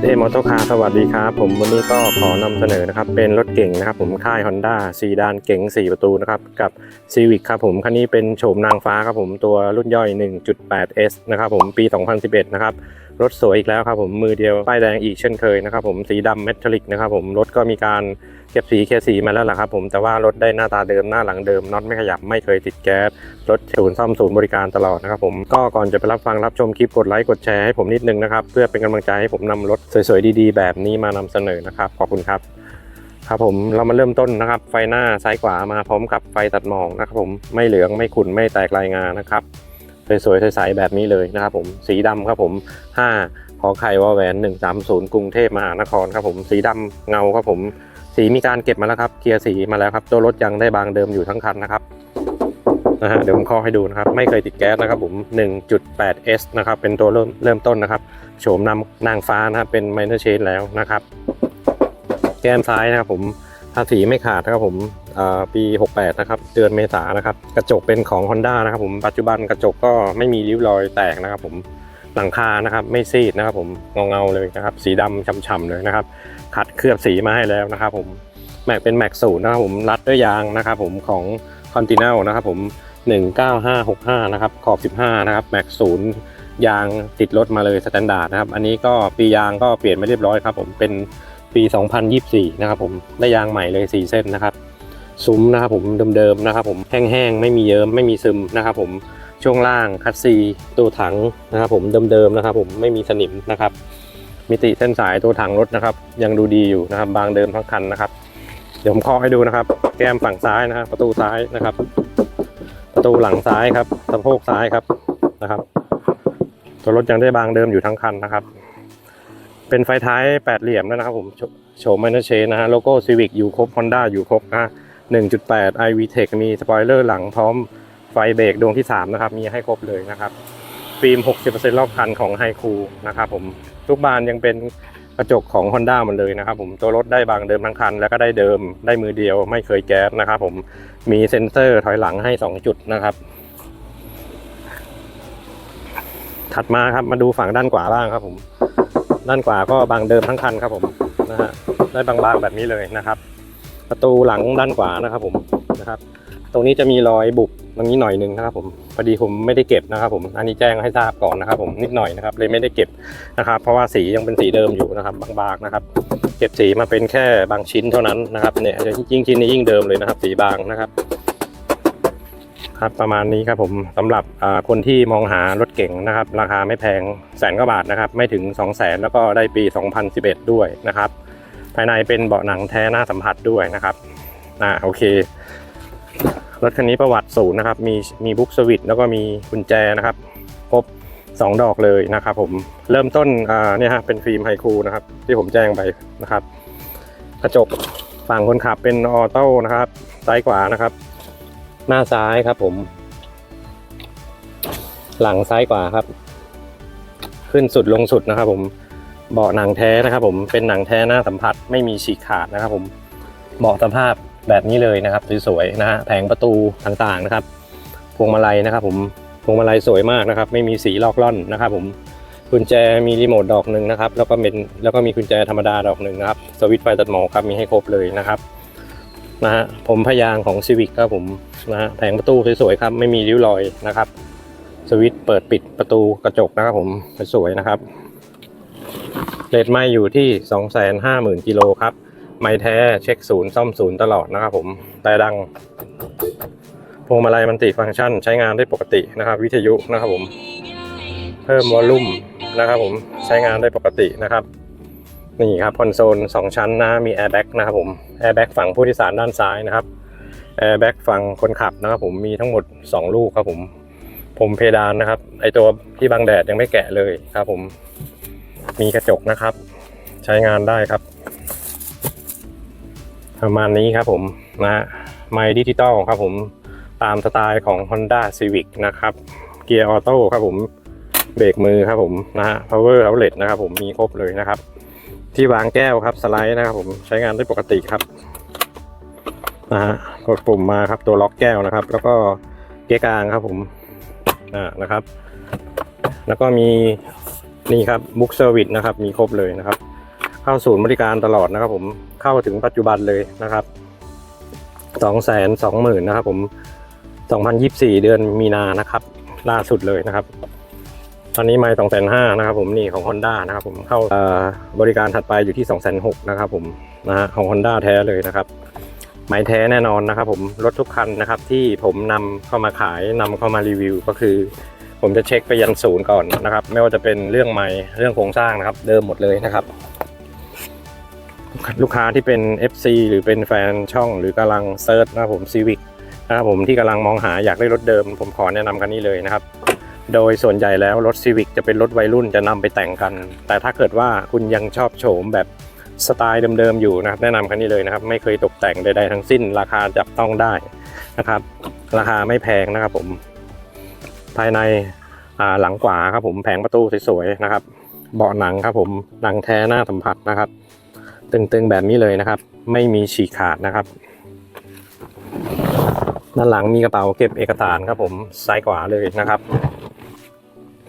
SM Auto Car สวัสดีครับ ผมวันนี้ก็ขอนำเสนอนะครับ เป็นรถเก่งนะครับ ผมค่าย Honda ซีดานเก๋ง 4 ประตูนะครับ กับ Civic ครับผมคันนี้เป็นโฉมนางฟ้าครับผมตัวรุ่นย่อย 1.8S นะครับผมปี 2011 นะครับ รถสวยอีกแล้วครับผมมือเดียวป้ายแดงอีกเช่นเคยนะครับผมสีดำเมทัลลิกนะครับผมรถก็มีการเก็บสีเคลียร์สีมาแล้วล่ะครับผมแต่ว่ารถได้หน้าตาเดิมหน้าหลังเดิมน็อตไม่ขยับไม่เคยติดแก๊สรถศูนย์ซ่อมศูนย์บริการตลอดนะครับผมก็ก่อนจะไปรับฟังรับชมคลิปกดไลค์กดแชร์ให้ผมนิดนึงนะครับเพื่อเป็นกำลังใจให้ผมนำรถสวยๆดีๆ แบบนี้มานำเสนอนะครับขอบคุณครับครับผมเรามาเริ่มต้นนะครับ ไฟหน้าซ้ายขวามาพร้อมกับไฟตัดหมอกนะครับผมไม่เหลืองไม่ขุ่นไม่แตกลายงานะครับ สวยๆใสๆแบบนี้เลยนะครับผมสีดำครับผม 5 ขอไข่วอแหวน 130 กรุงเทพมหานครครับผมสีดำเงาครับผม สีมีการเก็บมาแล้วครับเกียร์สีมาแล้วครับตัวรถยังได้บางเดิมอยู่ทั้งคันนะครับนะฮะเดี๋ยวผมข้อให้ดูนะครับ ไม่เคยติดแก๊สนะครับผม 1.8S นะครับ เป็นตัวเริ่มเริ่มต้นนะครับ โฉมนำนางฟ้านะครับ เป็น minor change แล้วนะครับ แก้มซ้ายนะครับผมภาษีไม่ขาดนะครับผม ปี 68 นะครับ เดือนเมษานะครับ กระจกเป็นของ Honda นะครับผม ปัจจุบันกระจกก็ไม่มีริ้วรอยแตกนะครับผมหลังคานะครับไม่ซีดนะครับผมเงาๆเลยนะครับ สีดำฉ่ำๆเลยนะครับ ขัดเคลือบสีมาให้แล้วนะครับผมแม็กเป็นแม็กศูนย์นะครับผมรัดด้วยยางนะครับผมของ Continental นะครับผม 19565 นะครับ ขอบ 15 นะครับแม็กศูนย์ยางติดรถมาเลยสแตนดาร์ดนะครับ อันนี้ก็ปียางก็เปลี่ยนไมาเรียบร้อยครับผมเป็นปี 2024 นะครับผมได้ยางใหม่เลย 4 เส้นนะครับ ซุ้มนะครับผมเดิมๆนะครับผมแห้งๆไม่มีเยิ้มไม่มีซึมนะครับผมช่วงล่างคัสซีตัวถังนะครับผมเดิมๆนะครับผมไม่มีสนิมนะครับ มิติเส้นสายตัวถังรถนะครับ ยังดูดีอยู่นะครับ บางเดิมทั้งคันนะครับ เดี๋ยวผมเคาะให้ดูนะครับ แก้มฝั่งซ้ายนะครับประตูซ้ายนะครับ ประตูหลังซ้ายครับสะโพกซ้ายครับนะครับ ตัวรถยังได้บางเดิมอยู่ทั้งคันนะครับเป็นไฟท้ายแปดเหลี่ยมนะครับผมโฉมไมเนอร์เชนนะฮะโลโก้ซีวิกอยู่ครบ Honda อยู่ครบนะ 1.8 iV Tech มีสปอยเลอร์หลังพร้อมไฟเบรกดวงที่ 3 นะครับ มีให้ครบเลยนะครับ ฟิล์ม 60%รอบคันของไฮคูนะครับผมทุกบานยังเป็นกระจกของ Honda หมดเลยนะครับผมตัวรถได้บางเดิมทั้งคัน แล้วก็ได้เดิมได้มือเดียวไม่เคยแก๊สนะครับผมมีเซ็นเซอร์ถอยหลังให้ 2 จุดนะครับ ถัดมาครับมาดูฝั่งด้านขวาบ้างครับผม ด้านขวาก็บางเดิมทั้งคันครับผมนะฮะได้บางๆแบบนี้เลยนะครับ ประตูหลังด้านขวานะครับผมนะครับ ตรงนี้จะมีรอยบุบตรงนี้หน่อยหนึงนะครับผมพอดีผมไม่ได้เก็บนะครับ ผมอันนี้แจ้งให้ทราบก่อนนะครับ ผมนิดหน่อยนะครับ เลยไม่ได้เก็บนะครับ เพราะว่าสียังเป็นสีเดิมอยู่นะครับ บางๆนะครับ เก็บสีมาเป็นแค่บางชิ้นเท่านั้นนะครับเนี่ยยิ่งชิ้นนี้ยิ่งเดิมเลยนะครับ สีบางนะครับครับประมาณนี้ครับผมสำหรับอ่าคนที่มองหารถเก่งนะครับ ราคาไม่แพงแสนกว่าบาทนะครับ ไม่ถึง 2 0 0แสนแล้วก็ได้ปี 2011 ด้วยนะครับ ภายในเป็นเบาะหนังแท้หน้าสัมผัสด้วยนะครับอ่าโอเครถคันนี้ประวัติศูนย์นะครับ มีมีบุ๊กสวิตแล้วก็มีกุญแจนะครับ ครบ 2 ดอกเลยนะครับผม เริ่มต้นอ่าเนี่ยฮะเป็นฟิล์มไฮคูนะครับ ที่ผมแจ้งไปนะครับ กระจกฝั่งคนขับเป็นออโต้นะครับ ซ้ายขวานะครับ หน้าซ้ายครับผม หลังซ้ายขวาครับ ขึ้นสุดลงสุดนะครับผม เบาะหนังแท้นะครับผมเป็นหนังแท้หน้าสัมผัสไม่มีฉีกขาดนะครับผมเบาะสภาพแบบนี้เลยนะครับสวยๆนะฮะแผงประตูต่างๆนะครับ พวงมาลัยนะครับผมพวงมาลัยสวยมากนะครับ ไม่มีสีลอกล่อนนะครับผมกุญแจมีรีโมทดอกหนึ่งนะครับแล้วก็เป็นแล้วก็มีกุญแจธรรมดาดอกหนึ่งนะครับสวิตช์ไฟตัดหมอกครับมีให้ครบเลยนะครับนะฮะผมพยางของ Civic ครับผมนะฮะแผงประตูสวยๆครับไม่มีริ้วรอยนะครับ สวิตช์เปิดปิดประตูกระจกนะครับผมสวยๆนะครับ เรทไม่อยู่ที่ 250,000กิโลครับ ไม่แท้เช็คศูนย์ซ่อมศูนย์ตลอดนะครับผม แต่ดัง พวงมาลัยมันติฟังก์ชันใช้งานได้ปกตินะครับ วิทยุนะครับผม เพิ่มวอลลุ่มนะครับผมใช้งานได้ปกตินะครับนี่ครับคอนโซล2 ชั้นนะมีแอร์แบ็กนะครับผมแอร์แบ็กฝั่งผู้โดยสารด้านซ้ายนะครับแอร์แบ็กฝั่งคนขับนะครับผมมีทั้งหมด 2 ลูกครับผมผมเพดานนะครับไอตัวที่บังแดดยังไม่แกะเลยครับผม มีกระจกนะครับ ใช้งานได้ครับ ประมาณนี้ครับผมนะฮะไมดิจิตอลครับผมตามสไตล์ของ Honda Civic นะครับ เกียร์ออโต้ครับผมเบรกมือครับผมนะฮะ power outlet นะครับผมมีครบเลยนะครับ ที่วางแก้วครับสไลด์นะครับผมใช้งานได้ปกติครับนะฮะกดปุ่มมาครับตัวล็อกแก้วนะครับ แล้วก็เกียร์กลางครับผมอ่านะครับ แล้วก็มี นี่ครับบุ๊กเซอร์วิสนะครับมีครบเลยนะครับ เข้าศูนย์บริการตลอดนะครับ ผมเข้าถึงปัจจุบันเลยนะครับสองแสนสองหมื่นนะครับ ผมสองพันยิบสี่เดือนมีนานะครับ ล่าสุดเลยนะครับ ตอนนี้ไม่สองแสนห้านะครับ ผมนี่ของ Honda นะครับ ผมเข้าบริการถัดไปอยู่ที่สองแสนหกนะครับ ผมนะฮะของ Honda แท้เลยนะครับไม้แท้แน่นอนนะครับ ผมรถทุกคันนะครับ ที่ผมนำเข้ามาขายนำเข้ามารีวิวก็คือ ผมจะเช็คไปยันศูนย์ก่อนนะครับ ไม่ว่าจะเป็นเรื่องไม้เรื่องโครงสร้างนะครับ เดิมหมดเลยนะครับ ลูกค้าที่เป็น FC หรือเป็นแฟนช่องหรือกำลังเซิร์ชนะครับผม Civic นะครับผมที่กำลังมองหาอยากได้รถเดิม ผมขอแนะนำกันนี้เลยนะครับ โดยส่วนใหญ่แล้วรถ Civic จะเป็นรถวัยรุ่นจะนำไปแต่งกัน แต่ถ้าเกิดว่าคุณยังชอบโฉมแบบสไตล์เดิมๆอยู่นะครับ แนะนำคันนี้เลยนะครับ ไม่เคยตกแต่งใดๆทั้งสิ้น ราคาจับต้องได้นะครับ ราคาไม่แพงนะครับผม ภายในหลังขวาครับผมแผงประตูสวยๆนะครับ เบาะหนังครับผมหนังแท้หน้าสัมผัสนะครับ ตึงๆแบบนี้เลยนะครับ ไม่มีฉีกขาดนะครับ ด้านหลังมีกระเป๋าเก็บเอกสารครับผมซ้ายขวาเลยนะครับ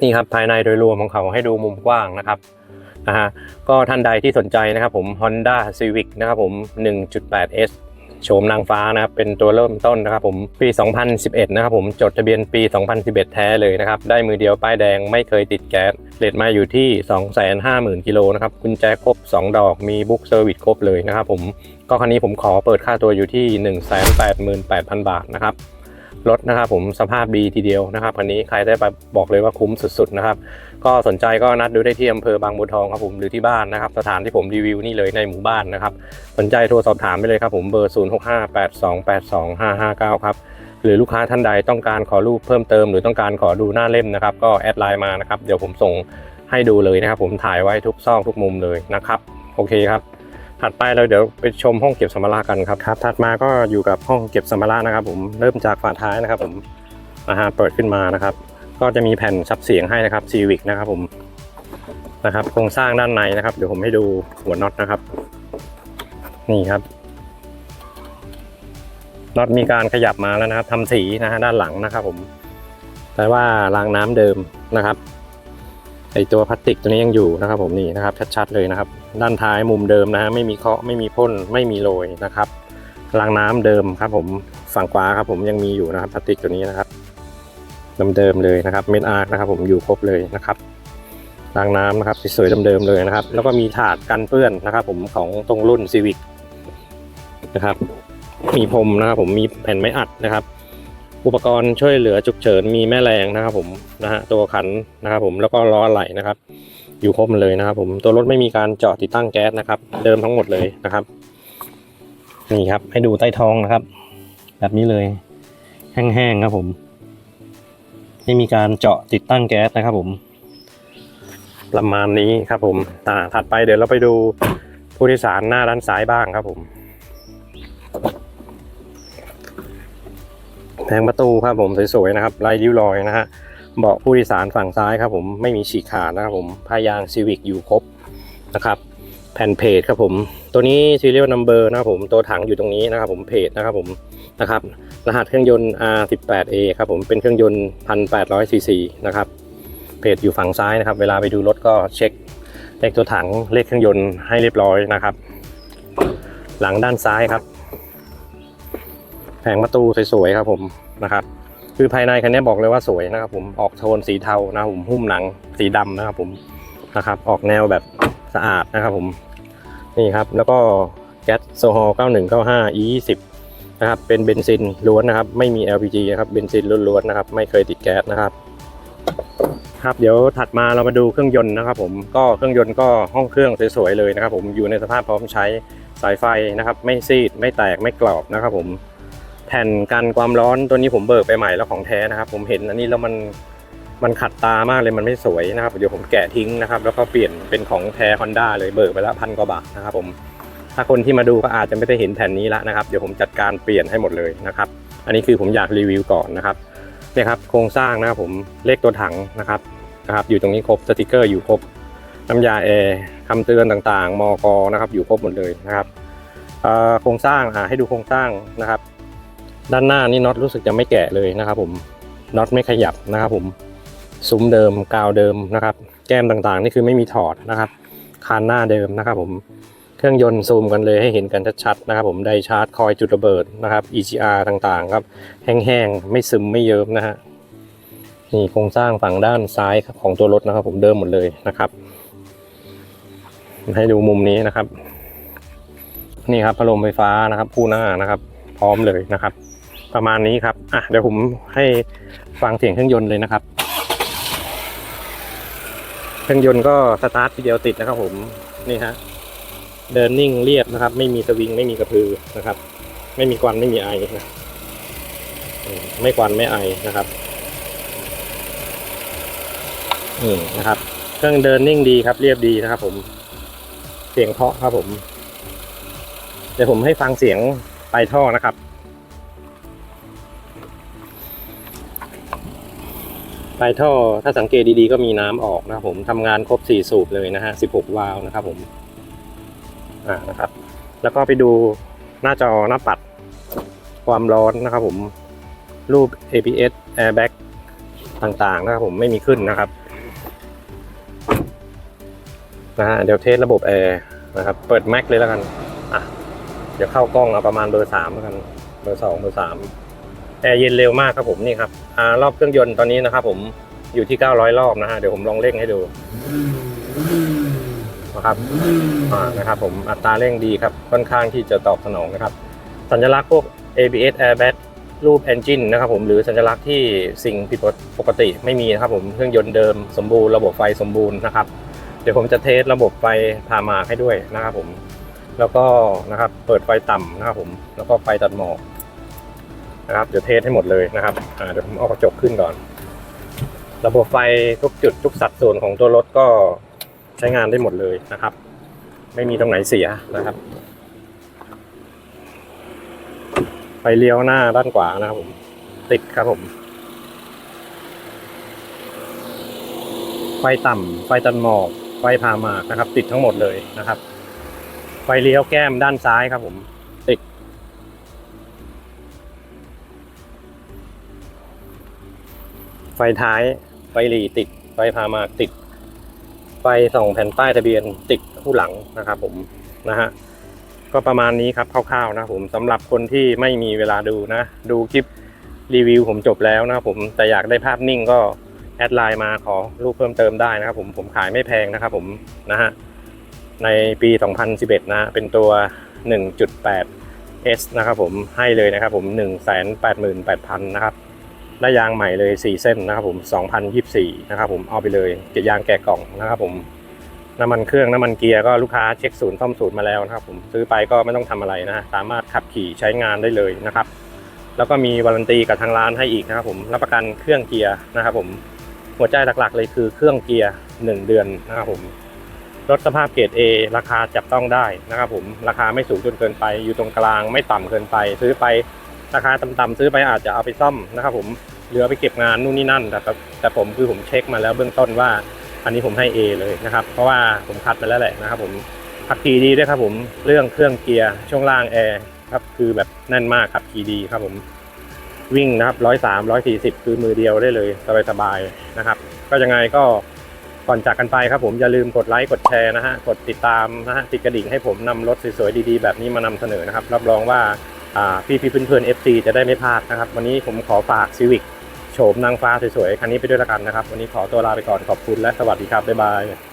นี่ครับภายในโดยรวมของเขาให้ดูมุมกว้างนะครับนะฮะก็ท่านใดที่สนใจนะครับผม Honda Civic นะครับผม 1.8S โฉมนางฟ้านะครับเป็นตัวเริ่มต้นนะครับผมปี 2011 นะครับผมจดทะเบียนปี 2011 แท้เลยนะครับได้มือเดียวป้ายแดงไม่เคยติดแก๊สเลทมาอยู่ที่ 250,000กิโลนะครับกุญแจครบ 2 ดอกมีบุ๊กเซอร์วิสครบเลยนะครับผมก็คันนี้ผมขอเปิดค่าตัวอยู่ที่ 188,000 บาทนะครับรถนะครับผมสภาพดีทีเดียวนะครับคันนี้ใครได้ไปบอกเลยว่าคุ้มสุดๆนะครับ ก็สนใจก็นัดดูได้ที่อำเภอบางบัวทองครับผมหรือที่บ้านนะครับ สถานที่ผมรีวิวนี่เลยในหมู่บ้านนะครับ สนใจโทรสอบถามไปเลยครับผมเบอร์ 0658282559 ครับหรือลูกค้าท่านใดต้องการขอรูปเพิ่มเติมหรือต้องการขอดูหน้าเล่มนะครับ ก็แอดไลน์มานะครับเดี๋ยวผมส่งให้ดูเลยนะครับ ผมถ่ายไว้ทุกซอกทุกมุมเลยนะครับ โอเคครับถัดไปเราเดี๋ยวไปชมห้องเก็บสัมภาระกันครับครับ ถัดมาก็อยู่กับห้องเก็บสัมภาระนะครับ ผมเริ่มจากฝาท้ายนะครับ ผมนะฮะเปิดขึ้นมานะครับ ก็จะมีแผ่นซับเสียงให้นะครับซีวิกนะครับผมนะครับ โครงสร้างด้านในนะครับ เดี๋ยวผมให้ดูหัวน็อตนะครับ นี่ครับน็อตมีการขยับมาแล้วนะครับทำสีนะฮะด้านหลังนะครับ ผม แต่ว่ารางน้ำเดิมนะครับไอตัวพลาสติกตัวนี้ยังอยู่นะครับ ผมนี่นะครับ ชัดๆเลยนะครับ ด้านท้ายมุมเดิมนะฮะไม่มีเคาะไม่มีพ่นไม่มีโรยนะครับรางน้ำเดิมครับ ผมฝั่งขวาครับ ผมยังมีอยู่นะครับพลาสติกตัวนี้นะครับ เดิมๆเลยนะครับ เม็ดอาร์คนะครับ ผมอยู่ครบเลยนะครับรางน้ำนะครับสวยๆเดิมๆเลยนะครับ แล้วก็มีถาดกันเปื้อนนะครับ ผมของตรงรุ่นซีวิกนะครับ มีพรมนะครับ ผมมีแผ่นไม้อัดนะครับ อุปกรณ์ช่วยเหลือฉุกเฉินมีแม่แรงนะครับ ผมนะฮะตัวขันนะครับ ผมแล้วก็ล้อไหลนะครับ อยู่ครบเลยนะครับ ผมตัวรถไม่มีการเจาะติดตั้งแก๊สนะครับ เดิมทั้งหมดเลยนะครับนี่ครับให้ดูใต้ท้องนะครับ แบบนี้เลย แห้งๆครับผม ไม่มีการเจาะติดตั้งแก๊สนะครับผมประมาณนี้ครับผมตาถัดไปเดี๋ยวเราไปดูผู้โดยสารหน้าด้านซ้ายบ้างครับผมแผงประตูครับผมสวยๆนะครับลายริ้วรอยนะฮะเบาะผู้โดยสารฝั่งซ้ายครับผมไม่มีฉีกขาดนะครับผมผ้ายางซีวิกอยู่ครบนะครับ แผ่นเพจครับผม ตัวนี้ serial number นะครับผมตัวถังอยู่ตรงนี้นะครับผมเพจนะครับผมนะครับ รหัสเครื่องยนต์ R18A ครับผมเป็นเครื่องยนต์ 1,800ซีซีนะครับเพจอยู่ฝั่งซ้ายนะครับ เวลาไปดูรถก็เช็คเลขตัวถังเลขเครื่องยนต์ให้เรียบร้อยนะครับ หลังด้านซ้ายครับ แผงประตูสวยๆครับผมนะครับคือภายในคันนี้บอกเลยว่าสวยนะครับ ผมออกโทนสีเทานะครับผมหุ้มหนังสีดำนะครับ ผมนะครับ ออกแนวแบบสะอาดนะครับ ผมนี่ครับ แล้วก็แก๊สโซฮอล์9195 E20 นะครับ เป็นเบนซินล้วนนะครับ ไม่มี LPG นะครับ เบนซินล้วนๆนะครับ ไม่เคยติดแก๊สนะครับ ครับ เดี๋ยวถัดมาเรามาดูเครื่องยนต์นะครับ ผม ก็เครื่องยนต์ก็ห้องเครื่องสวยๆเลยนะครับ ผม อยู่ในสภาพพร้อมใช้สายไฟนะครับ ไม่ซีด ไม่แตก ไม่กรอบนะครับ ผม แผ่นกันความร้อนตัวนี้ผมเบิกไปใหม่แล้วของแท้นะครับ ผมเห็นอันนี้แล้วมันมันขัดตามากเลยมันไม่สวยนะครับ เดี๋ยวผมแกะทิ้งนะครับ แล้วก็เปลี่ยนเป็นของแท้ฮอนด้าเลยเบิกไปล้วพันกว่าบาทนะครับผม ถ้าคนที่มาดูก็อาจจะไม่ได้เห็นแผ่นนี้ละนะครับ เดี๋ยวผมจัดการเปลี่ยนให้หมดเลยนะครับ อันนี้คือผมอยากรีวิวก่อนนะครับเนี่ยครับโครงสร้างนะครับผมเลขตัวถังนะครับนะครับ อยู่ตรงนี้ครบสติกเกอร์อยู่ครบน้ำยาแอร์คำเตือนต่างๆ มกนะครับ อยู่ครบหมดเลยนะครับโครงสร้างอ่าให้ดูโครงสร้างนะครับ ด้านหน้านี่น็อตรู้สึกจะไม่แกะเลยนะครับ ผมน็อตไม่ขยับนะครับ ผมซุ้มเดิมกาวเดิมนะครับ แก้มต่างๆ นี่คือไม่มีถอดนะครับ คานหน้าเดิมนะครับ ผม เครื่องยนต์ซูมกันเลยให้เห็นกันชัดๆนะครับผมไดชาร์จคอยจุดระเบิดนะครับ EGR ต่างๆครับแห้งๆ ไม่ซึมไม่เยิ้มนะฮะนี่โครงสร้างฝั่งด้านซ้ายของตัวรถนะครับผมเดิมหมดเลยนะครับ ให้ดูมุมนี้นะครับ นี่ครับพัดลมไฟฟ้านะครับคู่หน้านะครับ พร้อมเลยนะครับ ประมาณนี้ครับอะเดี๋ยวผมให้ฟังเสียงเครื่องยนต์เลยนะครับ เครื่องยนต์ก็สตาร์ททีเดียวติดนะครับผมนี่ฮะ เดินนิ่งเรียบนะครับ ไม่มีสวิงไม่มีกระพือนะครับ ไม่มีควันไม่มีไอนะไม่ควันไม่ไอนะครับอืมนะครับ เครื่องเดินนิ่งดีครับ เรียบดีนะครับ ผมเสียงเพาะครับผมเดี๋ยวผมให้ฟังเสียงปลายท่อนะครับปลายท่อถ้าสังเกตดีๆก็มีน้ำออกนะครับผมทำงานครบ 4 สูบเลยนะฮะ 16 วาล์วนะครับผม อ่านะครับ แล้วก็ไปดูหน้าจอหน้าปัดความร้อนนะครับ ผมรูป ABS airbag ต่างๆนะครับผมไม่มีขึ้นนะครับนะฮะเดี๋ยวเทสระบบแอร์นะครับ เปิดแม็กเลยแล้วกันอะเดี๋ยวเข้ากล้องเอาประมาณเบอร์สามแล้วกัน เบอร์สองเบอร์สามแอร์เย็นเร็วมากครับผมนี่ครับอ่ารอบเครื่องยนต์ตอนนี้นะครับผมอยู่ที่900รอบนะฮะเดี๋ยวผมลองเร่งให้ดู นะครับอ่านะครับผมอัตราเร่งดีครับค่อนข้างที่จะตอบสนองนะครับ สัญลักษณ์พวก ABS airbag รูป engine นะครับผมหรือสัญลักษณ์ที่สิ่งผิดปกติไม่มีนะครับผมเครื่องยนต์เดิมสมบูรณ์ระบบไฟสมบูรณ์นะครับ เดี๋ยวผมจะเทสระบบไฟพามาให้ด้วยนะครับผมแล้วก็นะครับเปิดไฟต่ำนะครับผมแล้วก็ไฟตัดหมอกนะครับเดี๋ยวเทสให้หมดเลยนะครับอ่าเดี๋ยวผมเอากระจกขึ้นก่อน ระบบไฟทุกจุดทุกสัดส่วนของตัวรถก็ใช้งานได้หมดเลยนะครับ ไม่มีตรงไหนเสียนะครับไฟเลี้ยวหน้าด้านขวานะครับผม ติดครับผม ไฟต่ำไฟตันหมอก ไฟพามากนะครับ ติดทั้งหมดเลยนะครับ ไฟเลี้ยวแก้มด้านซ้ายครับผมติดไฟท้าย ไฟหลีติด ไฟพามากติด ไฟส่องแผ่นป้ายทะเบียนติดคู่หลังนะครับผมนะฮะก็ประมาณนี้ครับคร่าวๆนะผมสำหรับคนที่ไม่มีเวลาดูนะ ดูคลิปรีวิวผมจบแล้วนะครับผมแต่อยากได้ภาพนิ่งก็แอดไลน์มาขอรูปเพิ่มเติมได้นะครับผมผมขายไม่แพงนะครับผมนะฮะในปี 2011 นะเป็นตัว 1.8 S นะครับผมให้เลยนะครับผม 188,000 นะครับ ได้ยางใหม่เลย 4 เส้นนะครับผม2024นะครับผมเอาไปเลยเกยางแกะกล่องนะครับผมน้ำมันเครื่องน้ำมันเกียร์ก็ลูกค้าเช็คศูนย์ซ่อมศูนย์มาแล้วนะครับผมซื้อไปก็ไม่ต้องทำอะไรนะสามารถขับขี่ใช้งานได้เลยนะครับ แล้วก็มีวารันตีกับทางร้านให้อีกนะครับผมรับประกันเครื่องเกียร์นะครับผมหัวใจหลักๆเลยคือเครื่องเกียร์ 1 เดือนนะครับผมรถสภาพเกรด A ราคาจับต้องได้นะครับผมราคาไม่สูงจนเกินไป อยู่ตรงกลางไม่ต่ำเกินไป ซื้อไป ราคาต่ำๆซื้อไปอาจจะเอาไปซ่อมนะครับผมเหลือไปเก็บงานนู่นนี่นั่นแต่แต่แต่ผมคือผมเช็คมาแล้วเบื้องต้นว่า อันนี้ผมให้ A เลยนะครับ เพราะว่าผมคัดไปแล้วแหละนะครับผมขับขี่ดีด้วยครับผมเรื่องเครื่องเกียร์ช่วงล่างแอร์ครับคือแบบแน่นมากขับขี่ดีครับผมวิ่งนะครับร้อยสามร้อยสี่สิบคือมือเดียวได้เลยสบายๆนะครับ ก็ยังไงก็ก่อนจากกันไปครับผมอย่าลืมกดไลค์กดแชร์นะฮะกดติดตามนะฮะติดกระดิ่งให้ผมนำรถสวยๆดีๆ แบบนี้มานำเสนอนะครับ รับรองว่า พี่พี่เพื่อนๆ FC จะได้ไม่พลาดนะครับ วันนี้ผมขอฝากซีวิกโฉมนางฟ้าสวยๆ คันนี้ไปด้วยละกันนะครับ วันนี้ขอตัวลาไปก่อนขอบคุณและสวัสดีครับ บ๊ายบาย